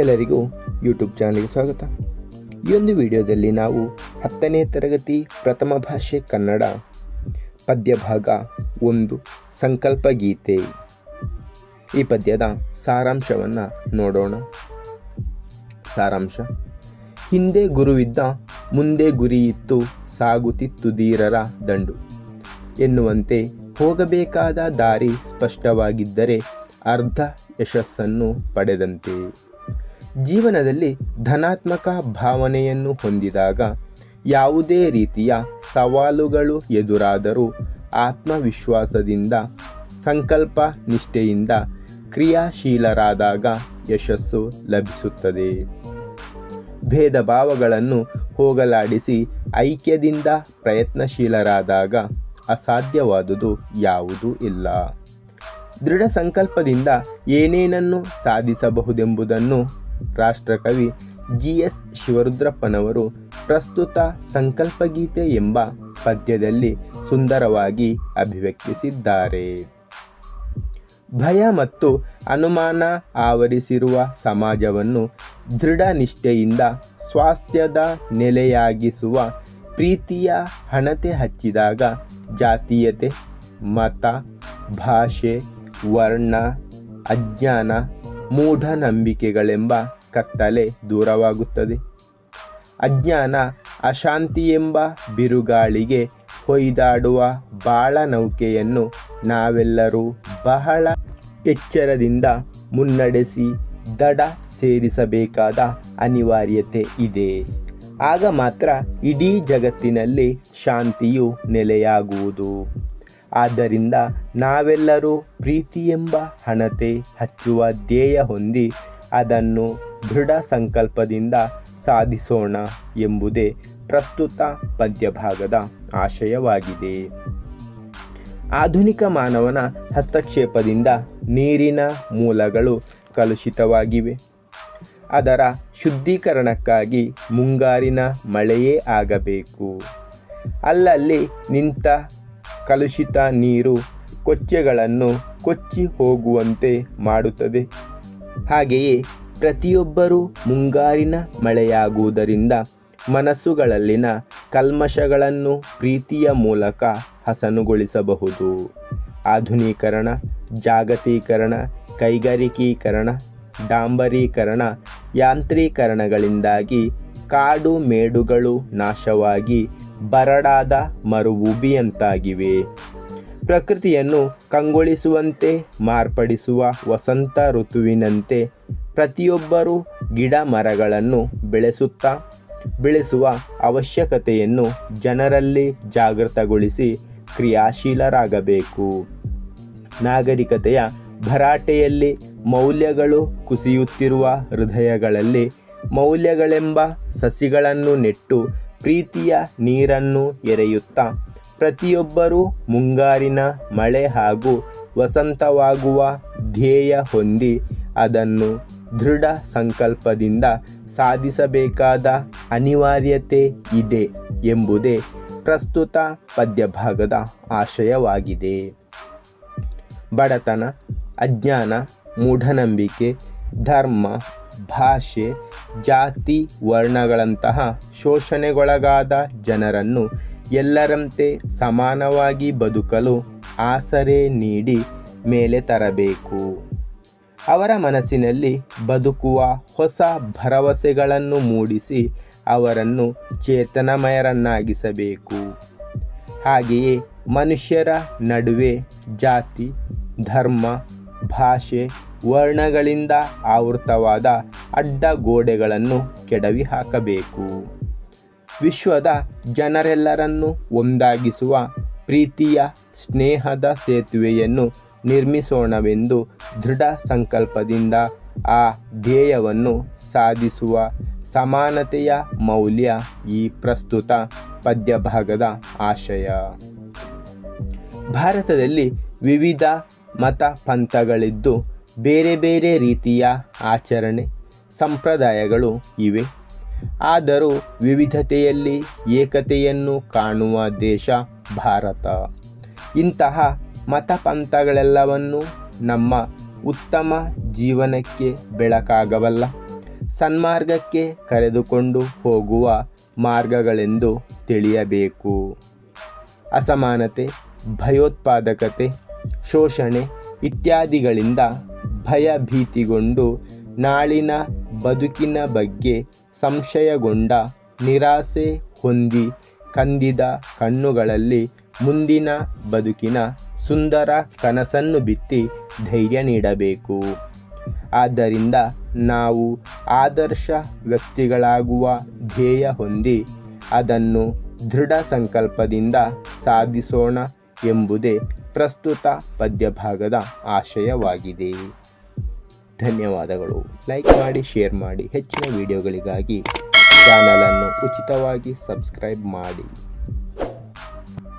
ಎಲ್ಲರಿಗೂ ಯೂಟ್ಯೂಬ್ ಚಾನಲ್ಗೆ ಸ್ವಾಗತ. ಈ ಒಂದು ವಿಡಿಯೋದಲ್ಲಿ ನಾವು ಹತ್ತನೇ ತರಗತಿ ಪ್ರಥಮ ಭಾಷೆ ಕನ್ನಡ ಪದ್ಯ ಭಾಗ ಒಂದು ಸಂಕಲ್ಪ ಗೀತೆ. ಈ ಪದ್ಯದ ಸಾರಾಂಶವನ್ನು ನೋಡೋಣ. ಸಾರಾಂಶ, ಹಿಂದೆ ಗುರುವಿದ್ದ ಮುಂದೆ ಗುರಿಯಿತ್ತು ಸಾಗುತ್ತಿತ್ತು ಧೀರರ ದಂಡು. ಎನ್ನುವಂತೆ ಹೋಗಬೇಕಾದ ದಾರಿ ಸ್ಪಷ್ಟವಾಗಿದ್ದರೆ ಅರ್ಧ ಯಶಸ್ಸನ್ನು ಪಡೆದಂತೆ. ಜೀವನದಲ್ಲಿ ಧನಾತ್ಮಕ ಭಾವನೆಯನ್ನು ಹೊಂದಿದಾಗ ಯಾವುದೇ ರೀತಿಯ ಸವಾಲುಗಳು ಎದುರಾದರೂ ಆತ್ಮವಿಶ್ವಾಸದಿಂದ, ಸಂಕಲ್ಪ ನಿಷ್ಠೆಯಿಂದ ಕ್ರಿಯಾಶೀಲರಾದಾಗ ಯಶಸ್ಸು ಲಭಿಸುತ್ತದೆ. ಭೇದ ಭಾವಗಳನ್ನು ಹೋಗಲಾಡಿಸಿ ಐಕ್ಯದಿಂದ ಪ್ರಯತ್ನಶೀಲರಾದಾಗ ಅಸಾಧ್ಯವಾದುದು ಯಾವುದೂ ಇಲ್ಲ. ದೃಢ ಸಂಕಲ್ಪದಿಂದ ಏನೇನನ್ನು ಸಾಧಿಸಬಹುದೆಂಬುದನ್ನು ರಾಷ್ಟ್ರಕವಿ ಜಿ ಎಸ್ ಶಿವರುದ್ರಪ್ಪನವರು ಪ್ರಸ್ತುತ ಸಂಕಲ್ಪಗೀತೆ ಎಂಬ ಪದ್ಯದಲ್ಲಿ ಸುಂದರವಾಗಿ ಅಭಿವ್ಯಕ್ತಿಸಿದ್ದಾರೆ. ಭಯ ಮತ್ತು ಅನುಮಾನ ಆವರಿಸಿರುವ ಸಮಾಜವನ್ನು ದೃಢ ನಿಷ್ಠೆಯಿಂದ ಸ್ವಾಸ್ಥ್ಯದ ನೆಲೆಯಾಗಿಸುವ ಪ್ರೀತಿಯ ಹಣತೆ ಹಚ್ಚಿದಾಗ ಜಾತೀಯತೆ, ಮತ, ಭಾಷೆ, ವರ್ಣ, ಅಜ್ಞಾನ ಮೂಢನಂಬಿಕೆಗಳೆಂಬ ಕತ್ತಲೆ ದೂರವಾಗುತ್ತದೆ. ಅಜ್ಞಾನ ಅಶಾಂತಿ ಎಂಬ ಬಿರುಗಾಳಿಗೆ ಹೊಯ್ದಾಡುವ ಬಾಳನೌಕೆಯನ್ನು ನಾವೆಲ್ಲರೂ ಬಹಳ ಎಚ್ಚರದಿಂದ ಮುನ್ನಡೆಸಿ ದಡ ಸೇರಿಸಬೇಕಾದ ಅನಿವಾರ್ಯತೆ ಇದೆ. ಆಗ ಮಾತ್ರ ಇಡೀ ಜಗತ್ತಿನಲ್ಲಿ ಶಾಂತಿಯು ನೆಲೆಯಾಗುವುದು. ಆದ್ದರಿಂದ ನಾವೆಲ್ಲರೂ ಪ್ರೀತಿ ಎಂಬ ಹಣತೆ ಹಚ್ಚುವ ಧ್ಯೇಯ ಹೊಂದಿ ಅದನ್ನು ದೃಢ ಸಂಕಲ್ಪದಿಂದ ಸಾಧಿಸೋಣ ಎಂಬುದೇ ಪ್ರಸ್ತುತ ಪದ್ಯಭಾಗದ ಆಶಯವಾಗಿದೆ. ಆಧುನಿಕ ಮಾನವನ ಹಸ್ತಕ್ಷೇಪದಿಂದ ನೀರಿನ ಮೂಲಗಳು ಕಲುಷಿತವಾಗಿವೆ. ಅದರ ಶುದ್ಧೀಕರಣಕ್ಕಾಗಿ ಮುಂಗಾರಿನ ಮಳೆಯೇ ಆಗಬೇಕು. ಅಲ್ಲಲ್ಲಿ ನಿಂತ ಕಲುಷಿತ ನೀರು ಕೊಚ್ಚೆಗಳನ್ನು ಕೊಚ್ಚಿ ಹೋಗುವಂತೆ ಮಾಡುತ್ತದೆ. ಹಾಗೆಯೇ ಪ್ರತಿಯೊಬ್ಬರೂ ಮುಂಗಾರಿನ ಮಳೆಯಾಗುವುದರಿಂದ ಮನಸ್ಸುಗಳಲ್ಲಿನ ಕಲ್ಮಶಗಳನ್ನು ಪ್ರೀತಿಯ ಮೂಲಕ ಹಸನುಗೊಳಿಸಬಹುದು. ಆಧುನೀಕರಣ, ಜಾಗತೀಕರಣ, ಕೈಗಾರಿಕೀಕರಣ, ಡಾಂಬರೀಕರಣ, ಯಾಂತ್ರೀಕರಣಗಳಿಂದಾಗಿ ಕಾಡು ಮೇಡುಗಳು ನಾಶವಾಗಿ ಬರಡಾದ ಮರುಭೂಮಿಯಂತಾಗಿವೆ. ಪ್ರಕೃತಿಯನ್ನು ಕಂಗೊಳಿಸುವಂತೆ, ಮಾರ್ಪಡಿಸುವ ವಸಂತ ಋತುವಿನಂತೆ ಪ್ರತಿಯೊಬ್ಬರೂ ಗಿಡ ಮರಗಳನ್ನು ಬೆಳೆಸುತ್ತಾ, ಬೆಳೆಸುವ ಅವಶ್ಯಕತೆಯನ್ನು ಜನರಲ್ಲಿ ಜಾಗೃತಗೊಳಿಸಿ ಕ್ರಿಯಾಶೀಲರಾಗಬೇಕು. ನಾಗರಿಕತೆಯ ಭರಾಟೆಯಲ್ಲಿ ಮೌಲ್ಯಗಳು ಕುಸಿಯುತ್ತಿರುವ ಹೃದಯಗಳಲ್ಲಿ ಮೌಲ್ಯಗಳೆಂಬ ಸಸಿಗಳನ್ನು ನೆಟ್ಟು ಪ್ರೀತಿಯ ನೀರನ್ನು ಎರೆಯುತ್ತಾ ಪ್ರತಿಯೊಬ್ಬರೂ ಮುಂಗಾರಿನ ಮಳೆ ಹಾಗೂ ವಸಂತವಾಗುವ ಧ್ಯೇಯ ಹೊಂದಿ ಅದನ್ನು ದೃಢ ಸಂಕಲ್ಪದಿಂದ ಸಾಧಿಸಬೇಕಾದ ಅನಿವಾರ್ಯತೆ ಇದೆ ಎಂಬುದೇ ಪ್ರಸ್ತುತ ಪದ್ಯಭಾಗದ ಆಶಯವಾಗಿದೆ. ಬಡತನ, ಅಜ್ಞಾನ, ಮೂಢನಂಬಿಕೆ, ಧರ್ಮ ಭಾಷೆ, ಜಾತಿ, ವರ್ಣಗಳಂತಹ ಶೋಷಣೆಗೊಳಗಾದ ಜನರನ್ನು ಎಲ್ಲರಂತೆ ಸಮಾನವಾಗಿ ಬದುಕಲು ಆಸರೆ ನೀಡಿ ಮೇಲೆ ತರಬೇಕು. ಅವರ ಮನಸ್ಸಿನಲ್ಲಿ ಬದುಕುವ ಹೊಸ ಭರವಸೆಗಳನ್ನು ಮೂಡಿಸಿ ಅವರನ್ನು ಚೇತನಮಯರನ್ನಾಗಿಸಬೇಕು. ಹಾಗೆಯೇ ಮನುಷ್ಯರ ನಡುವೆ ಜಾತಿ, ಧರ್ಮ ಭಾಷೆ ವರ್ಣಗಳಿಂದ ಆವೃತವಾದ ಅಡ್ಡ ಗೋಡೆಗಳನ್ನು ಕೆಡವಿ ಹಾಕಬೇಕು. ವಿಶ್ವದ ಜನರೆಲ್ಲರನ್ನು ಒಂದಾಗಿಸುವ ಪ್ರೀತಿಯ ಸ್ನೇಹದ ಸೇತುವೆಯನ್ನು ನಿರ್ಮಿಸೋಣವೆಂದು ದೃಢ ಸಂಕಲ್ಪದಿಂದ ಆ ಧ್ಯೇಯವನ್ನು ಸಾಧಿಸುವ ಸಮಾನತೆಯ ಮೌಲ್ಯ ಈ ಪ್ರಸ್ತುತ ಪದ್ಯಭಾಗದ ಆಶಯ. ಭಾರತದಲ್ಲಿ ವಿವಿಧ ಮತ ಪಂಥಗಳಿದ್ದು ಬೇರೆ ಬೇರೆ ರೀತಿಯ ಆಚರಣೆ ಸಂಪ್ರದಾಯಗಳು ಇವೆ. ಆದರೂ ವಿವಿಧತೆಯಲ್ಲಿ ಏಕತೆಯನ್ನು ಕಾಣುವ ದೇಶ ಭಾರತ. ಇಂತಹ ಮತ ಪಂಥಗಳೆಲ್ಲವನ್ನೂ ನಮ್ಮ ಉತ್ತಮ ಜೀವನಕ್ಕೆ ಬೆಳಕಾಗಬಲ್ಲ, ಸನ್ಮಾರ್ಗಕ್ಕೆ ಕರೆದುಕೊಂಡು ಹೋಗುವ ಮಾರ್ಗಗಳೆಂದು ತಿಳಿಯಬೇಕು. ಅಸಮಾನತೆ, ಭಯೋತ್ಪಾದಕತೆ, ಶೋಷಣೆ ಇತ್ಯಾದಿಗಳಿಂದ ಭಯಭೀತಿಗೊಂಡು ನಾಳಿನ ಬದುಕಿನ ಬಗ್ಗೆ ಸಂಶಯಗೊಂಡ ನಿರಾಸೆ ಹೊಂದಿ ಕಂದಿದ ಕಣ್ಣುಗಳಲ್ಲಿ ಮುಂದಿನ ಬದುಕಿನ ಸುಂದರ ಕನಸನ್ನು ಬಿತ್ತಿ ಧೈರ್ಯ ನೀಡಬೇಕು. ಆದ್ದರಿಂದ ನಾವು ಆದರ್ಶ ವ್ಯಕ್ತಿಗಳಾಗುವ ಧ್ಯೇಯ ಹೊಂದಿ ಅದನ್ನು ದೃಢ ಸಂಕಲ್ಪದಿಂದ ಸಾಧಿಸೋಣ ಎಂಬುದೇ ಪ್ರಸ್ತುತ ಪದ್ಯಭಾಗದ ಆಶಯವಾಗಿದೆ. ಧನ್ಯವಾದಗಳು. ಲೈಕ್ ಮಾಡಿ, ಶೇರ್ ಮಾಡಿ. ಹೆಚ್ಚಿನ ವಿಡಿಯೋಗಳಿಗಾಗಿ ಚಾನಲನ್ನು ಉಚಿತವಾಗಿ ಸಬ್ಸ್ಕ್ರೈಬ್ ಮಾಡಿ.